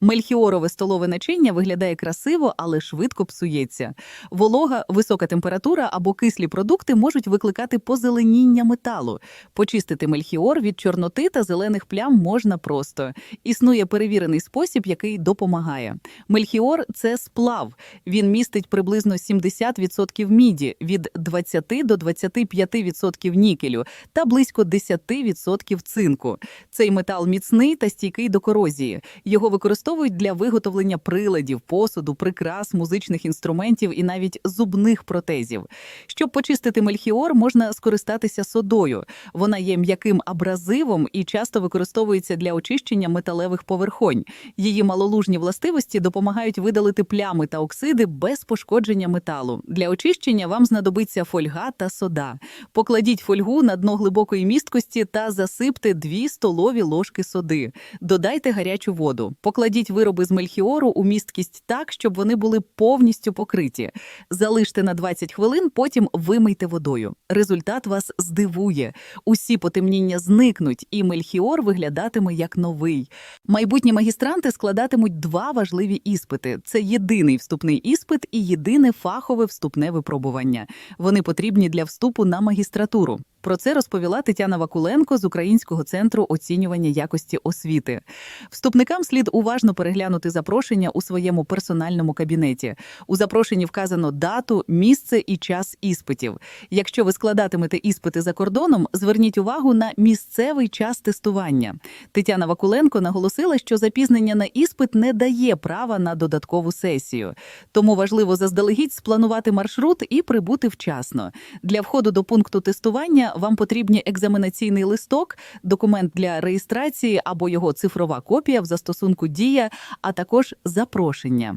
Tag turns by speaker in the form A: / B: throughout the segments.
A: Мельхіорове столове начиння виглядає красиво, але швидко псується. Волога, висока температура або кислі продукти можуть викликати позеленіння металу. Почистити мельхіор від чорноти та зелених плям можна просто. Існує перевірений спосіб, який допомагає. Мельхіор це сплав. Він містить приблизно 70% міді, від 20 до 25% нікелю та близько 10% цинку. Цей метал міцний та стійкий до корозії. Його використовують для виготовлення приладів, посуду, прикрас, музичних інструментів і навіть зубних протезів. Щоб почистити мельхіор, можна скористатися содою. Вона є м'яким абразивом і часто використовується для очищення металевих поверхонь. Її малолужні властивості допомагають видалити плями та оксиди без пошкодження металу. Для очищення вам знадобиться фольга та сода. Покладіть фольгу на дно глибокої місткості та засипте 2 столові ложки соди. Додайте гарячу воду. Покладіть вироби з мельхіору у місткість так, щоб вони були повністю покриті. Залиште на 20 хвилин, потім вимийте водою. Результат вас здивує. Усі потемніння зникнуть, і мельхіор виглядатиме як новий. Майбутні магістранти складатимуть два важливі іспити: це єдиний вступний іспит і єдине фахове вступне випробування. Вони потрібні для вступу на магістратуру. Про це розповіла Тетяна Вакуленко з Українського центру оцінювання якості освіти. Вступникам слід уважно переглянути запрошення у своєму персональному кабінеті. У запрошенні вказано дату, місце і час іспитів. Якщо ви складатимете іспити за кордоном, зверніть увагу на місцевий час тестування. Тетяна Вакуленко наголосила, що запізнення на іспит не дає права на додаткову сесію. Тому важливо заздалегідь спланувати маршрут і прибути вчасно. Для входу до пункту тестування вам потрібні екзаменаційний листок, документ для реєстрації або його цифрова копія в застосунку Дія, а також запрошення.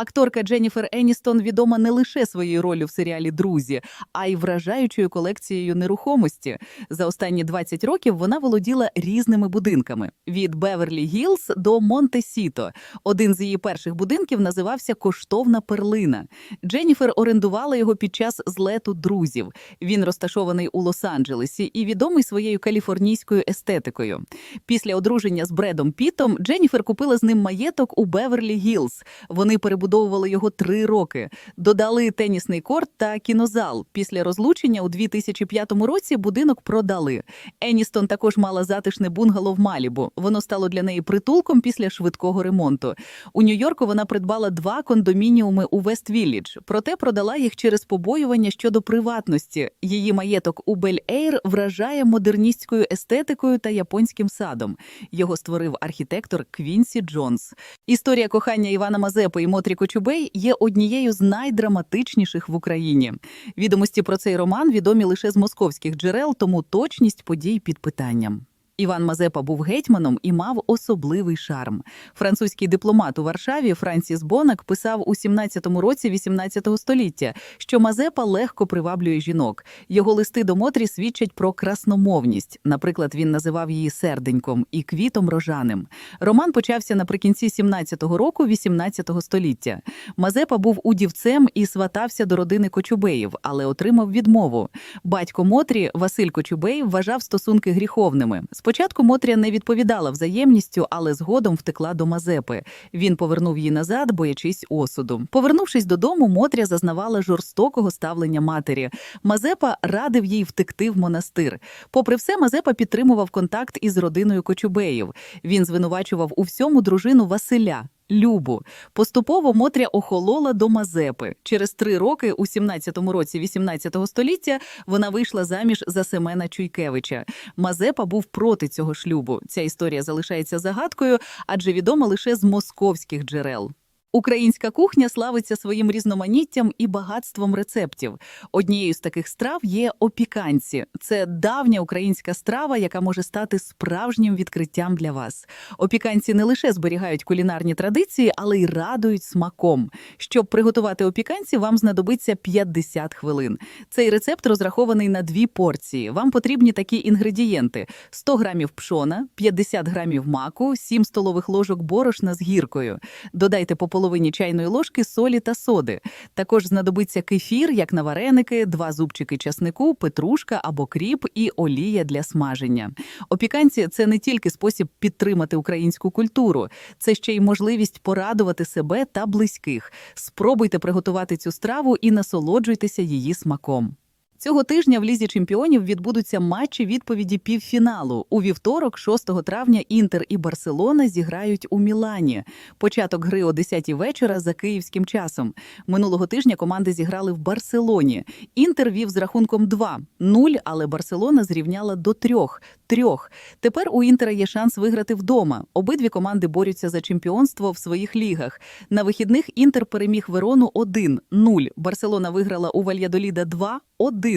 A: Акторка Дженніфер Еністон відома не лише своєю ролью в серіалі Друзі, а й вражаючою колекцією нерухомості. За останні 20 років вона володіла різними будинками від Беверлі Гілз до Монте-Сіто. Один з її перших будинків називався Коштовна перлина. Дженніфер орендувала його під час злету друзів. Він розташований у Лос-Анджелесі і відомий своєю каліфорнійською естетикою. Після одруження з Бредом Пітом Дженніфер купила з ним маєток у Беверлі Гілз. Вони перебудовували його три роки. Додали тенісний корт та кінозал. Після розлучення у 2005 році будинок продали. Еністон також мала затишне бунгало в Малібу. Воно стало для неї притулком після швидкого ремонту. У Нью-Йорку вона придбала два кондомініуми у Вест-Віллідж, проте продала їх через побоювання щодо приватності. Її маєток у Бель-Ейр вражає модерністською естетикою та японським садом. Його створив архітектор Квінсі Джонс. Історія кохання Івана Мазепи і Мотрі Кочубей є однією з найдраматичніших в Україні. Відомості про цей роман відомі лише з московських джерел, тому точність подій під питанням. Іван Мазепа був гетьманом і мав особливий шарм. Французький дипломат у Варшаві Франсіс Бонак писав у 17-му році 18 століття, що Мазепа легко приваблює жінок. Його листи до Мотрі свідчать про красномовність. Наприклад, він називав її серденьком і квітом рожаним. Роман почався наприкінці 17-го року 18-го століття. Мазепа був удівцем і сватався до родини Кочубеїв, але отримав відмову. Батько Мотрі Василь Кочубей вважав стосунки гріховними. Спочатку Мотря не відповідала взаємністю, але згодом втекла до Мазепи. Він повернув її назад, боячись осуду. Повернувшись додому, Мотря зазнавала жорстокого ставлення матері. Мазепа радив їй втекти в монастир. Попри все, Мазепа підтримував контакт із родиною Кочубеїв. Він звинувачував у всьому дружину Василя. Любу поступово Мотря охолола до Мазепи. Через три роки, у 17-му році 18 століття, вона вийшла заміж за Семена Чуйкевича. Мазепа був проти цього шлюбу. Ця історія залишається загадкою, адже відома лише з московських джерел. Українська кухня славиться своїм різноманіттям і багатством рецептів. Однією з таких страв є опіканці. Це давня українська страва, яка може стати справжнім відкриттям для вас. Опіканці не лише зберігають кулінарні традиції, але й радують смаком. Щоб приготувати опіканці, вам знадобиться 50 хвилин. Цей рецепт розрахований на дві порції. Вам потрібні такі інгредієнти: 100 грамів пшона, 50 грамів маку, 7 столових ложок борошна з гіркою. Додайте по половині чайної ложки солі та соди. Також знадобиться кефір, як на вареники, два зубчики часнику, петрушка або кріп і олія для смаження. Опіканці це не тільки спосіб підтримати українську культуру, це ще й можливість порадувати себе та близьких. Спробуйте приготувати цю страву і насолоджуйтеся її смаком. Цього тижня в Лізі чемпіонів відбудуться матчі відповіді півфіналу. У вівторок, 6 травня, Інтер і Барселона зіграють у Мілані. Початок гри о 10 вечора за київським часом. Минулого тижня команди зіграли в Барселоні. Інтер вів з рахунком 2-0, але Барселона зрівняла до 3-3. Тепер у Інтера є шанс виграти вдома. Обидві команди борються за чемпіонство в своїх лігах. На вихідних Інтер переміг Верону 1-0. Барселона виграла у Вальядоліда 2-1.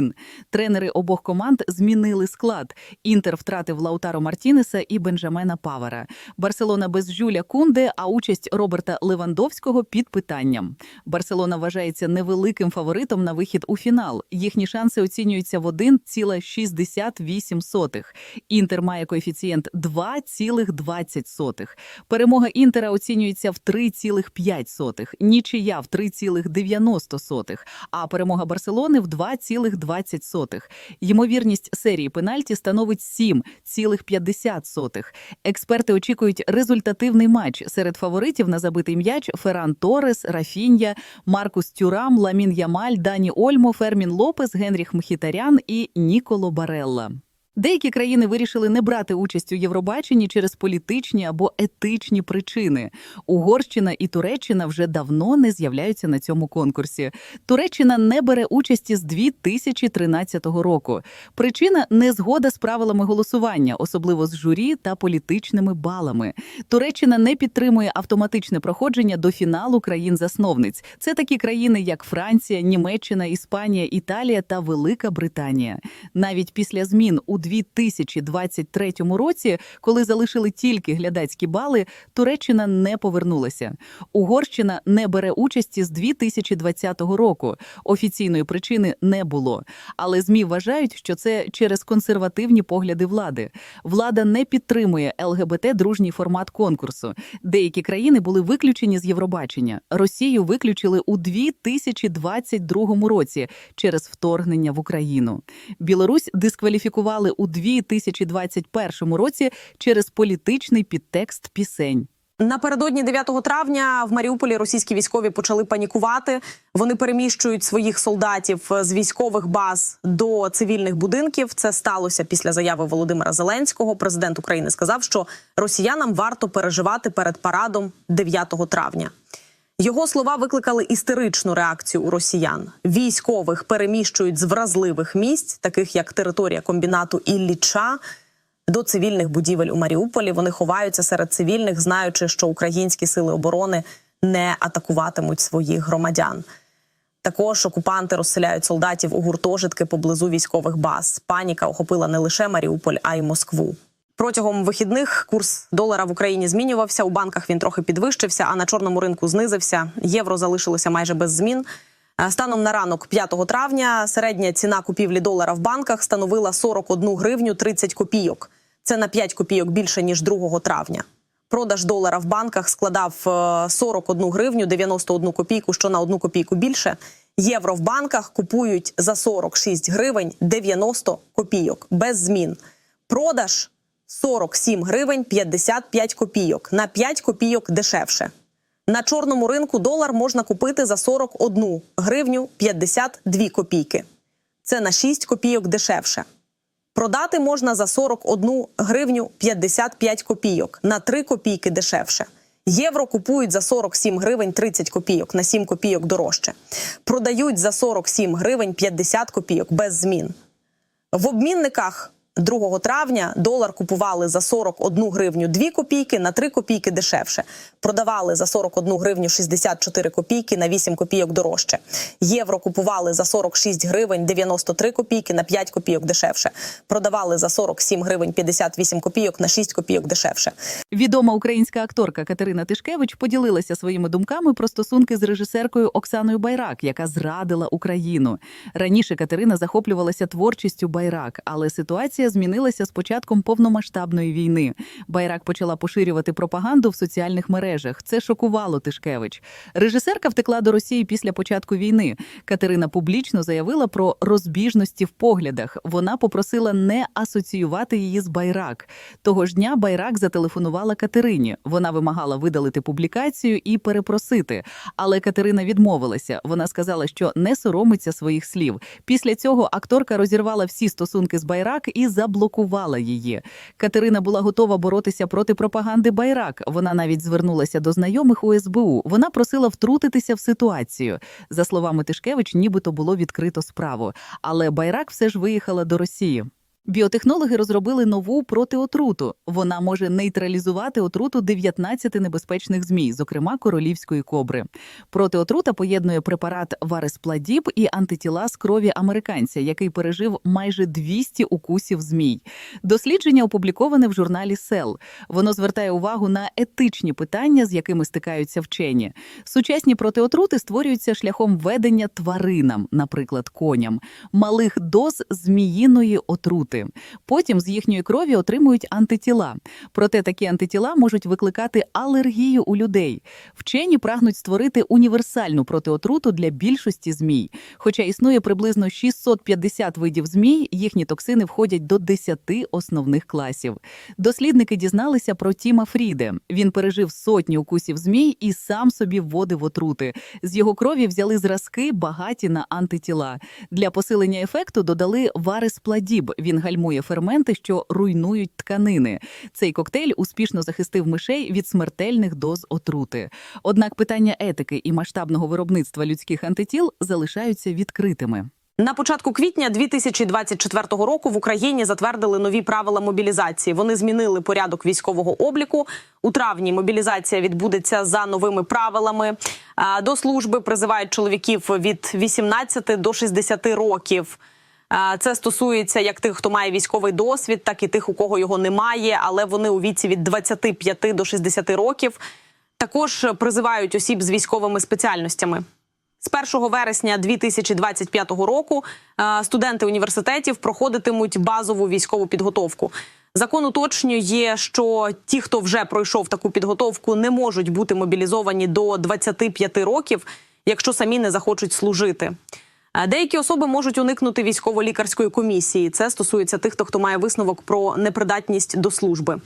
A: Тренери обох команд змінили склад. Інтер втратив Лаутаро Мартінеса і Бенджамена Павара. Барселона без Жюля Кунде, а участь Роберта Левандовського під питанням. Барселона вважається невеликим фаворитом на вихід у фінал. Їхні шанси оцінюються в 1,68. Інтер має коефіцієнт 2,20. Перемога Інтера оцінюється в 3,5, нічия в 3,90, а перемога Барселони в 2,20. Ймовірність серії пенальті становить 7,50. Експерти очікують результативний матч. Серед фаворитів на забитий м'яч Ферран Торес, Рафінья, Маркус Тюрам, Ламін Ямаль, Дані Ольмо, Фермін Лопес, Генріх Мхітарян і Ніколо Барелла. Деякі країни вирішили не брати участь у Євробаченні через політичні або етичні причини. Угорщина і Туреччина вже давно не з'являються на цьому конкурсі. Туреччина не бере участі з 2013 року. Причина незгода з правилами голосування, особливо з журі та політичними балами. Туреччина не підтримує автоматичне проходження до фіналу країн-засновниць. Це такі країни, як Франція, Німеччина, Іспанія, Італія та Велика Британія. Навіть після змін у 2023 році, коли залишили тільки глядацькі бали, Туреччина не повернулася. Угорщина не бере участі з 2020 року. Офіційної причини не було. Але ЗМІ вважають, що це через консервативні погляди влади. Влада не підтримує ЛГБТ дружній формат конкурсу. Деякі країни були виключені з Євробачення. Росію виключили у 2022 році через вторгнення в Україну. Білорусь дискваліфікували у 2021 році через політичний підтекст пісень.
B: Напередодні 9 травня в Маріуполі російські військові почали панікувати. Вони переміщують своїх солдатів з військових баз до цивільних будинків. Це сталося після заяви Володимира Зеленського. Президент України сказав, що росіянам варто переживати перед парадом 9 травня. Його слова викликали істеричну реакцію у росіян. Військових переміщують з вразливих місць, таких як територія комбінату Ілліча, до цивільних будівель у Маріуполі. Вони ховаються серед цивільних, знаючи, що українські сили оборони не атакуватимуть своїх громадян. Також окупанти розселяють солдатів у гуртожитки поблизу військових баз. Паніка охопила не лише Маріуполь, а й Москву. Протягом вихідних курс долара в Україні змінювався. У банках він трохи підвищився, а на чорному ринку знизився. Євро залишилося майже без змін. Е, Станом на ранок 5 травня середня ціна купівлі долара в банках становила 41 гривню 30 копійок. Це на 5 копійок більше ніж 2 травня. Продаж долара в банках складав е, 41 гривню 91 копійку, що на 1 копійку більше. Євро в банках купують за 46 гривень 90 копійок без змін. Продаж 47 гривень 55 копійок на 5 копійок дешевше. На чорному ринку долар можна купити за 41 гривню 52 копійки. Це на 6 копійок дешевше. Продати можна за 41 гривню 55 копійок на 3 копійки дешевше. Євро купують за 47 гривень 30 копійок на 7 копійок дорожче. Продають за 47 гривень 50 копійок без змін. В обмінниках 2 травня долар купували за 41 гривню 2 копійки на 3 копійки дешевше. Продавали за 41 гривню 64 копійки на 8 копійок дорожче. Євро купували за 46 гривень 93 копійки на 5 копійок дешевше. Продавали за 47 гривень 58 копійок на 6 копійок дешевше.
A: Відома українська акторка Катерина Тишкевич поділилася своїми думками про стосунки з режисеркою Оксаною Байрак, яка зрадила Україну. Раніше Катерина захоплювалася творчістю Байрак, але ситуація ситуація змінилася з початком повномасштабної війни. Байрак почала поширювати пропаганду в соціальних мережах. Це шокувало Тишкевич. Режисерка втекла до Росії після початку війни. Катерина публічно заявила про розбіжності в поглядах. Вона попросила не асоціювати її з Байрак. Того ж дня Байрак зателефонувала Катерині. Вона вимагала видалити публікацію і перепросити. Але Катерина відмовилася. Вона сказала, що не соромиться своїх слів. Після цього акторка розірвала всі стосунки з Байрак і заблокувала її. Катерина була готова боротися проти пропаганди Байрак. Вона навіть звернулася до знайомих у СБУ. Вона просила втрутитися в ситуацію. За словами Тишкевич, нібито було відкрито справу. Але Байрак все ж виїхала до Росії. Біотехнологи розробили нову протиотруту. Вона може нейтралізувати отруту 19 небезпечних змій, зокрема королівської кобри. Протиотрута поєднує препарат Вареспладіб і антитіла з крові американця, який пережив майже 200 укусів змій. Дослідження опубліковане в журналі Cell. Воно звертає увагу на етичні питання, з якими стикаються вчені. Сучасні протиотрути створюються шляхом введення тваринам, наприклад, коням, малих доз зміїної отрути. Потім з їхньої крові отримують антитіла. Проте такі антитіла можуть викликати алергію у людей. Вчені прагнуть створити універсальну протиотруту для більшості змій. Хоча існує приблизно 650 видів змій, їхні токсини входять до 10 основних класів. Дослідники дізналися про Тіма Фріде. Він пережив сотні укусів змій і сам собі вводив отрути. З його крові взяли зразки, багаті на антитіла. Для посилення ефекту додали вареспладіб. Він гальмує ферменти, що руйнують тканини. Цей коктейль успішно захистив мишей від смертельних доз отрути. Однак питання етики і масштабного виробництва людських антитіл залишаються відкритими.
B: На початку квітня 2024 року в Україні затвердили нові правила мобілізації. Вони змінили порядок військового обліку. У травні мобілізація відбудеться за новими правилами. До служби призивають чоловіків від 18 до 60 років. Це стосується як тих, хто має військовий досвід, так і тих, у кого його немає, але вони у віці від 25 до 60 років. Також призивають осіб з військовими спеціальностями. З 1 вересня 2025 року студенти університетів проходитимуть базову військову підготовку. Закон уточнює, що ті, хто вже пройшов таку підготовку, не можуть бути мобілізовані до 25 років, якщо самі не захочуть служити. Деякі особи можуть уникнути військово-лікарської комісії. Це стосується тих, хто, хто має висновок про непридатність до служби.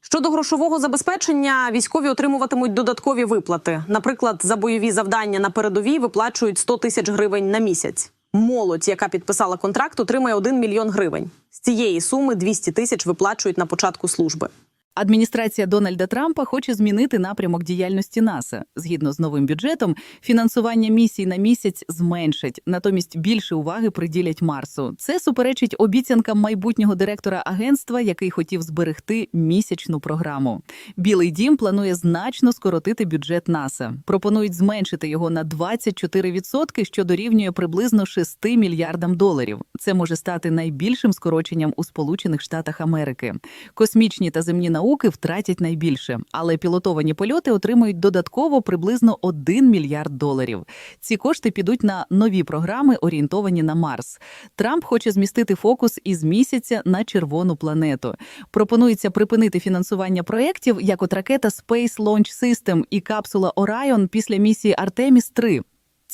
B: Щодо грошового забезпечення, військові отримуватимуть додаткові виплати. Наприклад, за бойові завдання на передовій виплачують 100 тисяч гривень на місяць. Молодь, яка підписала контракт, отримає 1 мільйон гривень. З цієї суми 200 тисяч виплачують на початку служби.
A: Адміністрація Дональда Трампа хоче змінити напрямок діяльності НАСА. Згідно з новим бюджетом, фінансування місій на місяць зменшать, натомість більше уваги приділять Марсу. Це суперечить обіцянкам майбутнього директора агентства, який хотів зберегти місячну програму. Білий дім планує значно скоротити бюджет НАСА. Пропонують зменшити його на 24%, що дорівнює приблизно 6 мільярдам доларів. Це може стати найбільшим скороченням у Сполучених Штатах Америки. Космічні та земні науки втратять найбільше, але пілотовані польоти отримують додатково приблизно 1 мільярд доларів. Ці кошти підуть на нові програми, орієнтовані на Марс. Трамп хоче змістити фокус із місяця на червону планету. Пропонується припинити фінансування проєктів, як от ракета Space Launch System і капсула Orion після місії Артеміс 3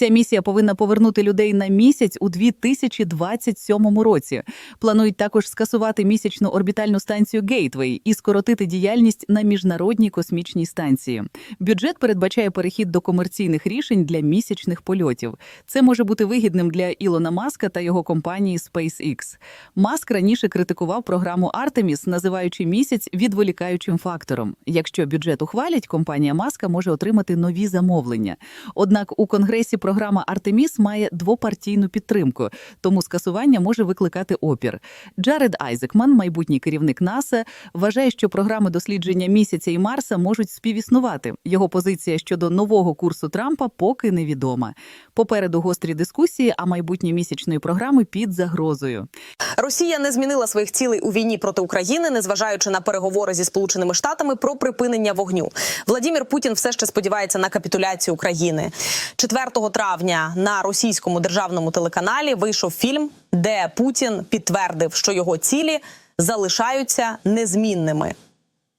A: Ця місія повинна повернути людей на місяць у 2027 році. Планують також скасувати місячну орбітальну станцію Гейтвей і скоротити діяльність на міжнародній космічній станції. Бюджет передбачає перехід до комерційних рішень для місячних польотів. Це може бути вигідним для Ілона Маска та його компанії SpaceX. Маск раніше критикував програму Артеміс, називаючи місяць відволікаючим фактором. Якщо бюджет ухвалять, компанія Маска може отримати нові замовлення. Однак у конгресі програма Артеміс має двопартійну підтримку, тому скасування може викликати опір. Джаред Айзекман, майбутній керівник НАСА, вважає, що програми дослідження місяця і Марса можуть співіснувати. Його позиція щодо нового курсу Трампа поки невідома. Попереду гострі дискусії, а майбутнє місячної програми під загрозою.
B: Росія не змінила своїх цілей у війні проти України, незважаючи на переговори зі Сполученими Штатами про припинення вогню. Владімір Путін все ще сподівається на капітуляцію України. 4 травня на російському державному телеканалі вийшов фільм, де Путін підтвердив, що його цілі залишаються незмінними.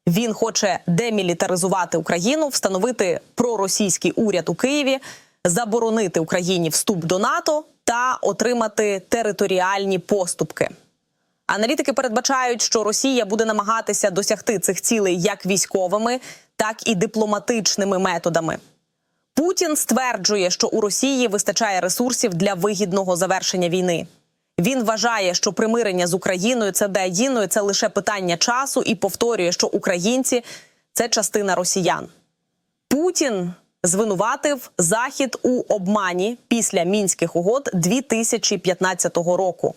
B: Він хоче демілітаризувати Україну, встановити проросійський уряд у Києві, заборонити Україні вступ до НАТО та отримати територіальні поступки. Аналітики передбачають, що Росія буде намагатися досягти цих цілей як військовими, так і дипломатичними методами. Путін стверджує, що у Росії вистачає ресурсів для вигідного завершення війни. Він вважає, що примирення з Україною це Україною це лише питання часу, і повторює, що українці це частина росіян. Путін звинуватив Захід у обмані після мінських угод 2015 року.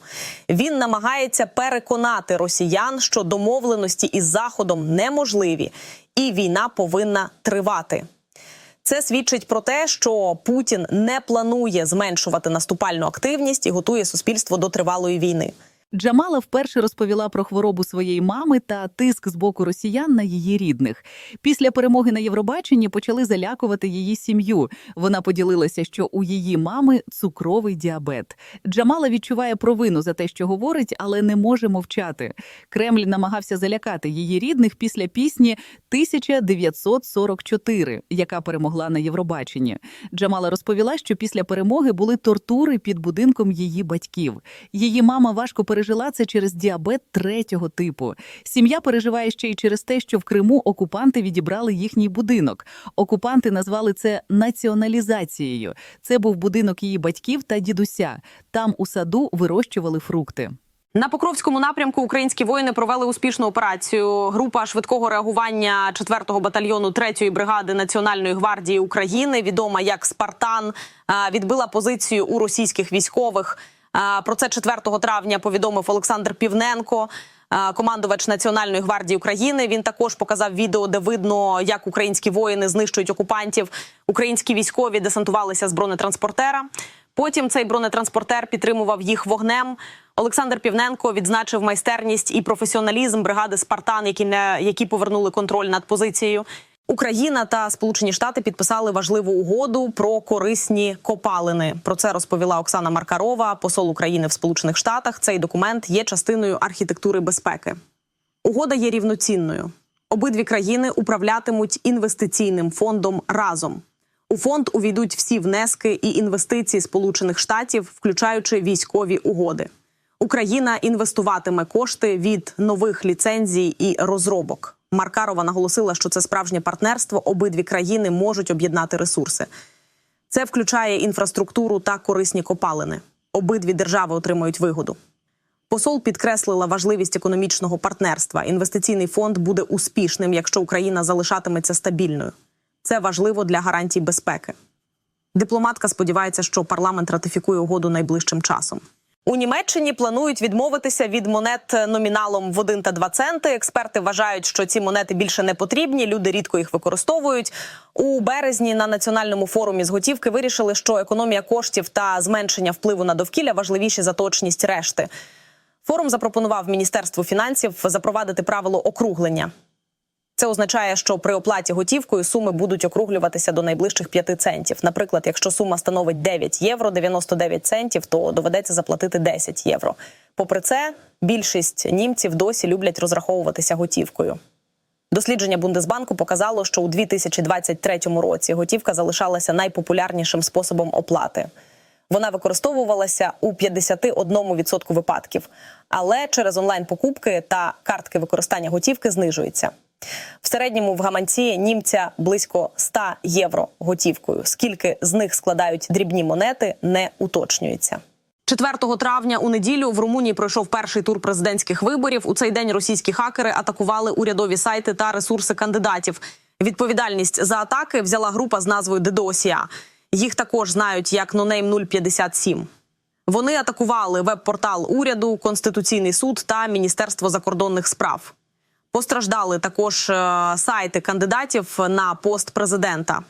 B: Він намагається переконати росіян, що домовленості із Заходом неможливі, і війна повинна тривати. Це свідчить про те, що Путін не планує зменшувати наступальну активність і готує суспільство до тривалої війни.
A: Джамала вперше розповіла про хворобу своєї мами та тиск з боку росіян на її рідних. Після перемоги на Євробаченні почали залякувати її сім'ю. Вона поділилася, що у її мами цукровий діабет. Джамала відчуває провину за те, що говорить, але не може мовчати. Кремль намагався залякати її рідних після пісні «1944», яка перемогла на Євробаченні. Джамала розповіла, що після перемоги були тортури під будинком її батьків. Її мама важко пережила це через діабет третього типу. Сім'я переживає ще й через те, що в Криму окупанти відібрали їхній будинок. Окупанти назвали це націоналізацією. Це був будинок її батьків та дідуся. Там у саду вирощували фрукти.
B: На Покровському напрямку українські воїни провели успішну операцію. Група швидкого реагування 4-го батальйону 3-ї бригади Національної гвардії України, відома як Спартан, відбила позицію у російських військових. А, Про це 4 травня повідомив Олександр Півненко. Командувач Національної гвардії України він також показав відео, де видно, як українські воїни знищують окупантів. Українські військові десантувалися з бронетранспортера. Потім цей бронетранспортер підтримував їх вогнем. Олександр Півненко відзначив майстерність і професіоналізм бригади Спартан, які не які повернули контроль над позицією. Україна та Сполучені Штати підписали важливу угоду про корисні копалини. Про це розповіла Оксана Маркарова, посол України в Сполучених Штатах. Цей документ є частиною архітектури безпеки. Угода є рівноцінною. Обидві країни управлятимуть інвестиційним фондом разом. У фонд увійдуть всі внески і інвестиції Сполучених Штатів, включаючи військові угоди. Україна інвестуватиме кошти від нових ліцензій і розробок. Маркарова наголосила, що це справжнє партнерство. Обидві країни можуть об'єднати ресурси. Це включає інфраструктуру та корисні копалини. Обидві держави отримають вигоду. Посол підкреслила важливість економічного партнерства. Інвестиційний фонд буде успішним, якщо Україна залишатиметься стабільною. Це важливо для гарантій безпеки. Дипломатка сподівається, що парламент ратифікує угоду найближчим часом. У Німеччині планують відмовитися від монет номіналом в 1 та 2 центи. Експерти вважають, що ці монети більше не потрібні. Люди рідко їх використовують. У березні на національному форумі з готівки вирішили, що економія коштів та зменшення впливу на довкілля важливіші за точність решти. Форум запропонував Міністерству фінансів запровадити правило округлення. Це означає, що при оплаті готівкою суми будуть округлюватися до найближчих 5 центів. Наприклад, якщо сума становить 9 євро 99 центів, то доведеться заплатити 10 євро. Попри це, більшість німців досі люблять розраховуватися готівкою. Дослідження Бундесбанку показало, що у 2023 році готівка залишалася найпопулярнішим способом оплати. Вона використовувалася у 51% випадків, але через онлайн-покупки та картки використання готівки знижується. В середньому в гаманці німця близько 100 євро готівкою. Скільки з них складають дрібні монети, не уточнюється. 4 травня у неділю в Румунії пройшов перший тур президентських виборів. У цей день російські хакери атакували урядові сайти та ресурси кандидатів. Відповідальність за атаки взяла група з назвою Дедосія. Їх також знають як Нонейм 057. Вони атакували веб-портал уряду, конституційний суд та міністерство закордонних справ. Постраждали також е, сайти кандидатів на пост президента.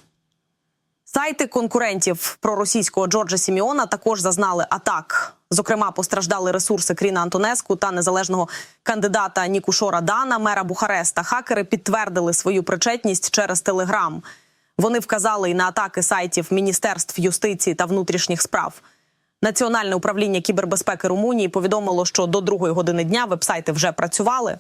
B: Сайти конкурентів проросійського Джорджа Сіміона також зазнали атак. Зокрема, постраждали ресурси Кріна Антонеску та незалежного кандидата Нікушора Дана, мера Бухареста. Хакери підтвердили свою причетність через Телеграм. Вони вказали і на атаки сайтів Міністерств юстиції та внутрішніх справ. Національне управління кібербезпеки Румунії повідомило, що до другої години дня вебсайти вже працювали.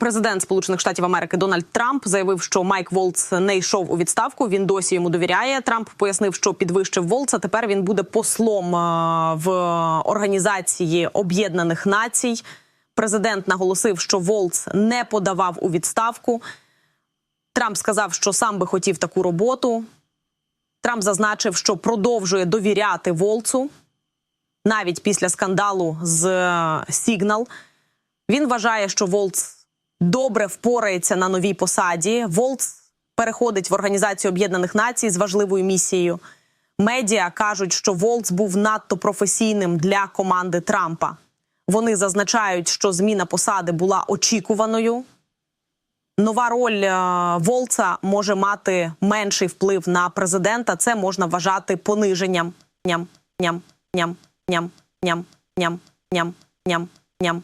B: Президент Сполучених Штатів Америки Дональд Трамп заявив, що Майк Волц не йшов у відставку. Він досі йому довіряє. Трамп пояснив, що підвищив Волца. Тепер він буде послом в Організації Об'єднаних Націй. Президент наголосив, що Волц не подавав у відставку. Трамп сказав, що сам би хотів таку роботу. Трамп зазначив, що продовжує довіряти Волцу навіть після скандалу з Сігнал. Він вважає, що Волц добре впорається на новій посаді. Волц переходить в Організацію Об'єднаних Націй з важливою місією. Медіа кажуть, що Волц був надто професійним для команди Трампа. Вони зазначають, що зміна посади була очікуваною. Нова роль е, Волца може мати менший вплив на президента. Це можна вважати пониженням. Ням, ням, ням, ням, ням, ням, ням, ням, ням.